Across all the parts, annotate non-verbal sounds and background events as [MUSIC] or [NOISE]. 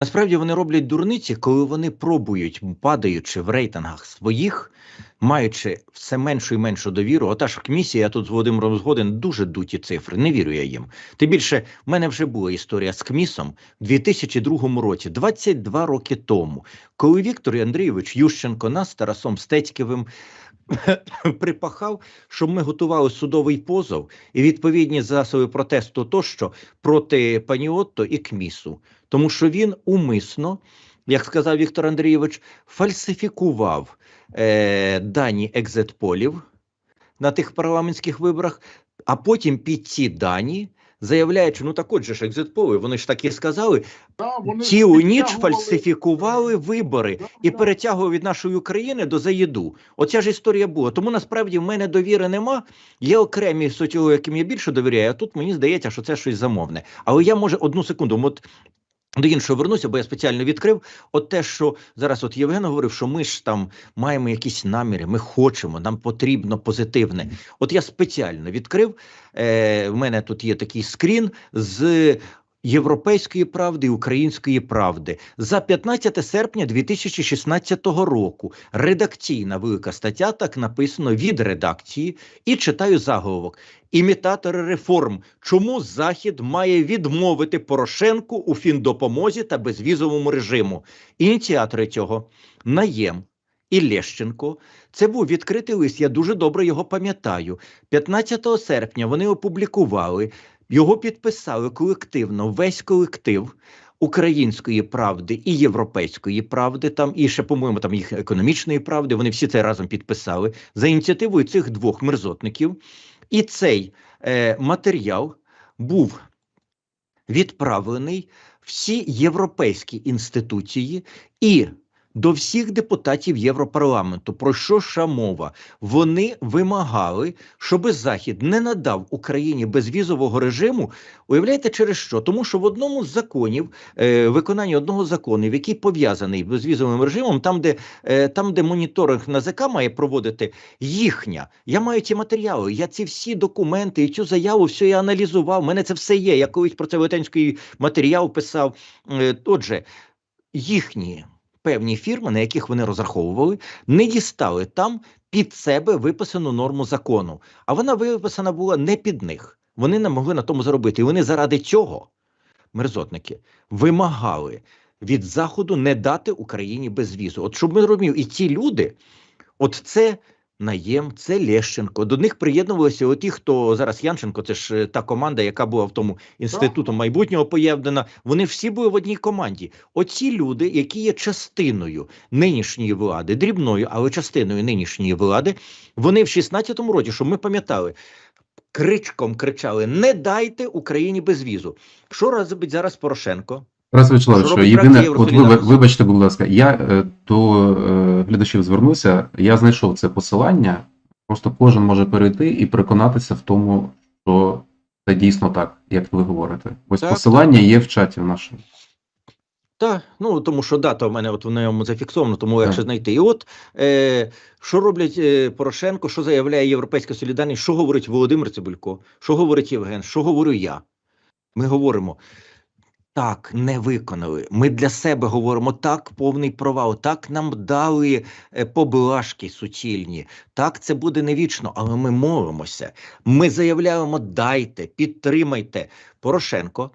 Насправді вони роблять дурниці, коли вони пробують, падаючи в рейтингах своїх, маючи все меншу і меншу довіру. Ота ж комісія, я тут з Володимиром згоден, дуже дуті цифри. Не вірю я їм. Тим більше, в мене вже була історія з КМІСом в 2002 році, 22 роки тому, коли Віктор Андрійович Ющенко нас з Тарасом Стецьківим [COUGHS] припахав, щоб ми готували судовий позов і відповідні засоби протесту тощо проти пані Отто і КМІСу, тому що він умисно, як сказав Віктор Андрійович, фальсифікував е, дані екзитполів на тих парламентських виборах, а потім під ці дані. Заявляючи, ну так отже ж екзитполи, вони ж так і сказали, Да, вони цілу ніч фальсифікували вибори Да, і да. перетягував від нашої України до заїду. Оця ж історія була. Тому насправді в мене довіри нема. Є окремі соціологи, яким я більше довіряю. А тут мені здається, що це щось замовне. Але я може одну секунду. От до іншого вернуся, бо я спеціально відкрив. От те, що зараз от Євген говорив, що ми ж там маємо якісь наміри, ми хочемо, нам потрібно позитивне. От я спеціально відкрив. Е, в мене тут є такий скрін з Європейської правди і української правди за 15 серпня 2016 року. Редакційна велика стаття, так написано від редакції, і читаю заголовок: імітатори реформ. Чому Захід має відмовити Порошенку у фіндопомозі та безвізовому режиму? Ініціатори цього наєм. І Лещенко. Це був відкритий лист. Я дуже добре його пам'ятаю. 15 серпня вони опублікували, його підписали колективно, весь колектив Української правди і Європейської правди, там і ще, по-моєму, там їх економічної правди. Вони всі це разом підписали за ініціативою цих двох мерзотників. І цей е, матеріал був відправлений всі європейські інституції і до всіх депутатів Європарламенту. Про що ж мова? Вони вимагали, щоб Захід не надав Україні безвізового режиму. Уявляєте, через що? Тому що в одному з законів, е, виконання одного з законів, який пов'язаний з безвізовим режимом, там, де, е, там, де моніторинг НАЗК має проводити їхня. Я маю ці матеріали, я ці всі документи і цю заяву, все я аналізував. У мене це все є. Я колись про це велетенський матеріал писав. Е, Отже, їхні певні фірми, на яких вони розраховували, не дістали там під себе виписану норму закону. А вона виписана була не під них. Вони не могли на тому заробити. І вони заради цього, мерзотники, вимагали від Заходу не дати Україні безвізу. От щоб ми розуміли, і ці люди, от це. Наєм, це Лещенко. До них приєднувалися оті, хто зараз Янченко, це ж е, та команда, яка була в тому інституту майбутнього поєднана. Вони всі були в одній команді. Оці люди, які є частиною нинішньої влади, дрібною, але частиною нинішньої влади, вони в 16-му році, щоб ми пам'ятали, кричком кричали: не дайте Україні безвізу. Що робить зараз Порошенко? Тарас Вячеславович, єдине, от ви, вибачте, будь ласка, я е, до е, глядачів звернуся, я знайшов це посилання, просто кожен може перейти і переконатися в тому, що це дійсно так, як ви говорите. Ось Так, посилання є в чаті в нашому. Так, ну тому що дата в мене от в ньому зафіксована, тому легше Так. знайти. І от е, що роблять е, Порошенко, що заявляє Європейська солідарність, що говорить Володимир Цибулько, що говорить Євген, що говорю я. Ми говоримо. Так, не виконали. Ми для себе говоримо так, повний провал. Так нам дали е, поблажки суцільні. Так, це буде не вічно, але ми молимося. Ми заявляємо: дайте, підтримайте. Порошенко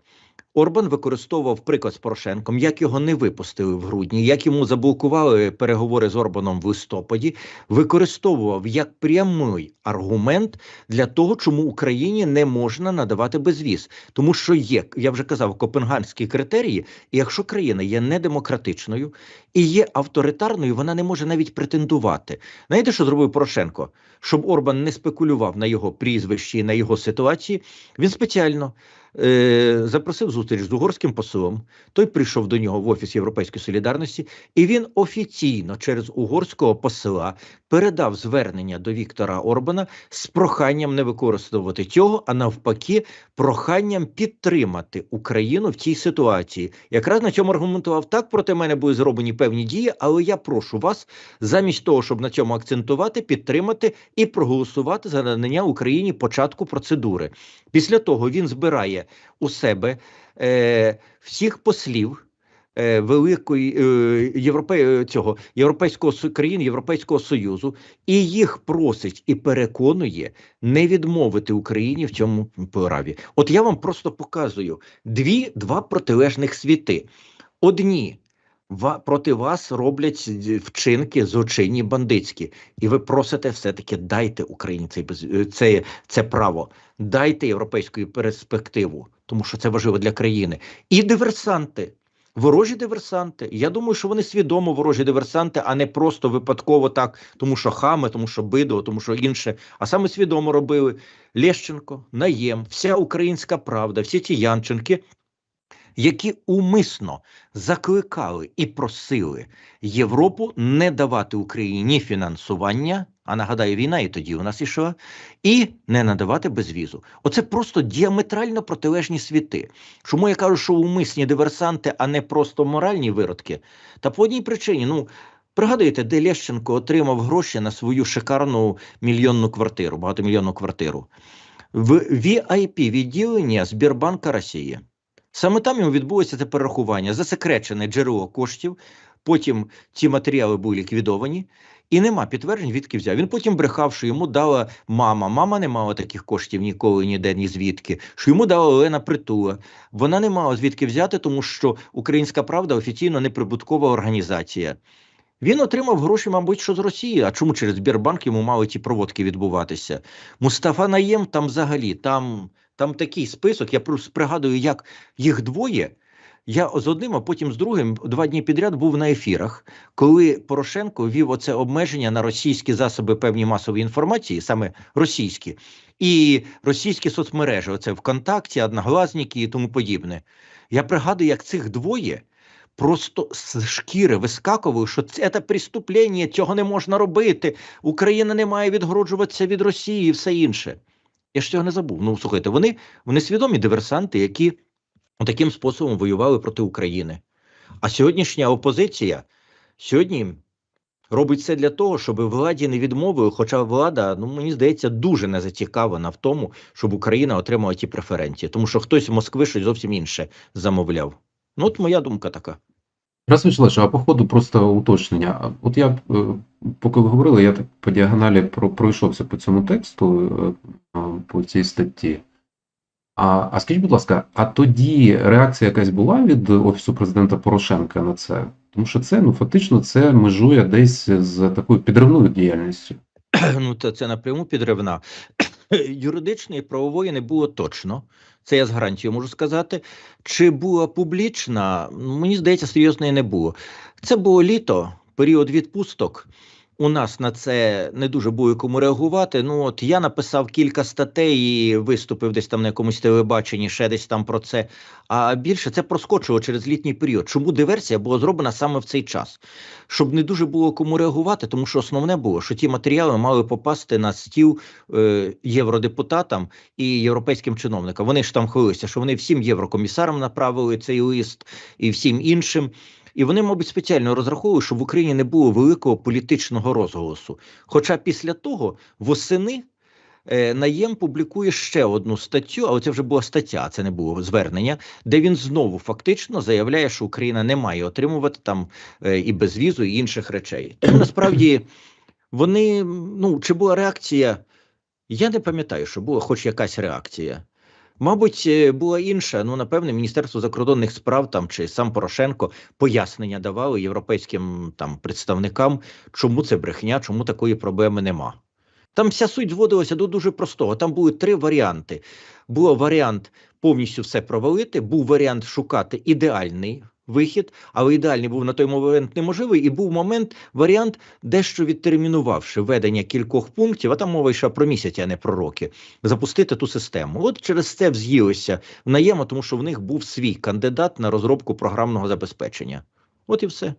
Орбан використовував приклад з Порошенком, як його не випустили в грудні, як йому заблокували переговори з Орбаном в листопаді, використовував як прямий аргумент для того, чому Україні не можна надавати безвіз. Тому що є, я вже казав, копенганські критерії, і якщо країна є недемократичною і є авторитарною, вона не може навіть претендувати. Знаєте, що зробив Порошенко? Щоб Орбан не спекулював на його прізвищі, на його ситуації, він спеціально е, запросив зустріч з угорським послом. Той прийшов до нього в офіс Європейської солідарності, і він офіційно через угорського посла передав звернення до Віктора Орбана з проханням не використовувати цього, а навпаки, проханням підтримати Україну в цій ситуації. Якраз на цьому аргументував так, проти мене були зроблені певні дії, але я прошу вас, замість того, щоб на цьому акцентувати, підтримати і проголосувати за надання Україні початку процедури. Після того він збирає у себе е, всіх послів е, великої е, європе, е, цього європейського країн Європейського Союзу і їх просить і переконує не відмовити Україні в цьому праві. От я вам просто показую дві два протилежних світи. Одні проти вас роблять вчинки злочинні бандитські, і ви просите все-таки дайте Україні цей е, це, це право, дайте європейську перспективу, тому що це важливо для країни. І диверсанти. Ворожі диверсанти. Я думаю, що вони свідомо ворожі диверсанти, а не просто випадково так, тому що хами, тому що бидло, тому що інше. А саме свідомо робили Лещенко, Наєм, вся українська правда, всі ті Янченки, які умисно закликали і просили Європу не давати Україні фінансування. А нагадаю, війна і тоді у нас ішла, і не надавати безвізу. Оце просто діаметрально протилежні світи. Чому я кажу, що умисні диверсанти, а не просто моральні виродки? Та по одній причині, ну. Пригадуєте, де Лещенко отримав гроші на свою шикарну мільйонну квартиру, багатомільйонну квартиру в VIP відділення Збірбанка Росії. Саме там йому відбулося це перерахування, засекречене джерело коштів. Потім ці матеріали були ліквідовані, і нема підтверджень, відки взяв. Він потім брехав, що йому дала мама. Мама не мала таких коштів ніколи ніде, ні звідки. Що йому дала Олена Притула. Вона не мала звідки взяти, тому що Українська Правда офіційно неприбуткова організація. Він отримав гроші, мабуть, що з Росії. А чому через Сбербанк йому мали ті проводки відбуватися? Мустафа Наєм там взагалі, там, там такий список. Я просто пригадую, як їх двоє. Я з одним, а потім з другим два дні підряд був на ефірах, коли Порошенко ввів оце обмеження на російські засоби певні масової інформації, саме російські, і російські соцмережі, оце ВКонтакті, Одноглазники і тому подібне. Я пригадую, як цих двоє просто з шкіри вискакували, що це преступлення, цього не можна робити. Україна не має відгороджуватися від Росії і все інше. Я ж цього не забув. Ну слухайте, вони, вони свідомі диверсанти, які таким способом воювали проти України. А сьогоднішня опозиція сьогодні робить все для того, щоб владі не відмовили, хоча влада, ну мені здається, дуже не зацікавлена в тому, щоб Україна отримала ті преференції, тому що хтось з Москви щось зовсім інше замовляв. Ну, от моя думка така. Раз Вячеславович, а по ходу просто уточнення. От я, е, поки ви говорили, я так по діагоналі про- пройшовся по цьому тексту, е, е, по цій статті. А, а скажіть, будь ласка, а тоді реакція якась була від Офісу президента Порошенка на це? Тому що це, ну, фактично, це межує десь з такою підривною діяльністю. ну, то це напряму підривна. Юридичної правової не було точно. Це я з гарантією можу сказати. Чи була публічна? Мені здається, серйозної не було. Це було літо, період відпусток. У нас на це не дуже було кому реагувати. Ну от я написав кілька статей і виступив десь там на якомусь телебаченні, ще десь там про це. А більше це проскочило через літній період. Чому диверсія була зроблена саме в цей час? Щоб не дуже було кому реагувати, тому що основне було, що ті матеріали мали попасти на стіл е, євродепутатам і європейським чиновникам. Вони ж там хвилилися, що вони всім єврокомісарам направили цей лист і всім іншим. І вони, мабуть, спеціально розраховували, щоб в Україні не було великого політичного розголосу. Хоча після того восени е, Наєм публікує ще одну статтю, але це вже була стаття, це не було звернення, де він знову фактично заявляє, що Україна не має отримувати там е, і безвізу, і інших речей. Тому [CLEARS THROAT] насправді вони ну чи була реакція? Я не пам'ятаю, що була хоч якась реакція. Мабуть, е, була інша. Ну, напевне, Міністерство закордонних справ там чи сам Порошенко пояснення давали європейським там представникам, чому це брехня, чому такої проблеми нема. Там вся суть зводилася до дуже простого. Там були три варіанти. Був варіант повністю все провалити, був варіант шукати ідеальний вихід, але ідеальний був на той момент неможливий, і був момент, варіант, дещо відтермінувавши введення кількох пунктів, а там мова йшла про місяць, а не про роки, запустити ту систему. От через це вз'їлося в наєма, тому що в них був свій кандидат на розробку програмного забезпечення. От і все.